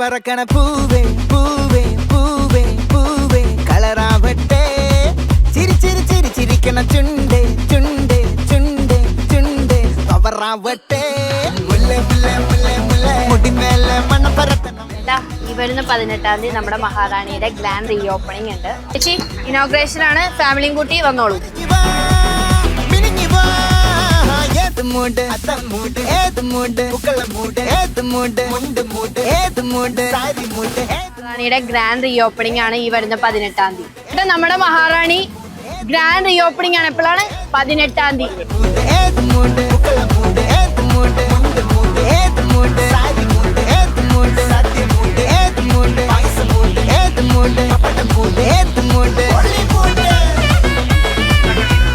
പറക്കണ പൂവേ പൂവേ പൂവേ പൂവേ കളറാവട്ടെ ചിരി ചിരി ചിരി ചുണ്ടേ ചുണ്ടേ ചുണ്ടേ ചുണ്ടേ പവറാവട്ടെ വരുന്ന പതിനെട്ടാം തീയതി നമ്മുടെ മഹാറാണിയുടെ ഗ്രാൻഡ് റീ ഓപ്പണിംഗ് ഉണ്ട്. ചേച്ചി ഇനോഗ്രേഷൻ ആണ്. ഫാമിലിയും കൂട്ടി വന്നോളൂ. മൂട് അത്തം മൂട്. ഏത് മൂട്? പൂക്കള മൂട്. ഏത് മൂട്? മുണ്ട് മൂട്. ഏത് മൂട്? സാരി മൂട്. മഹാറാണിയുടെ ഗ്രാൻഡ് റീ ഓപ്പണിംഗ് ആണ് ഈ വരുന്ന പതിനെട്ടാം തീയതി. ഇവിടെ നമ്മുടെ മഹാറാണി ഗ്രാൻഡ് റീ ഓപ്പണിംഗ് ആണ്. എപ്പോഴാണ് പതിനെട്ടാം തീയതി.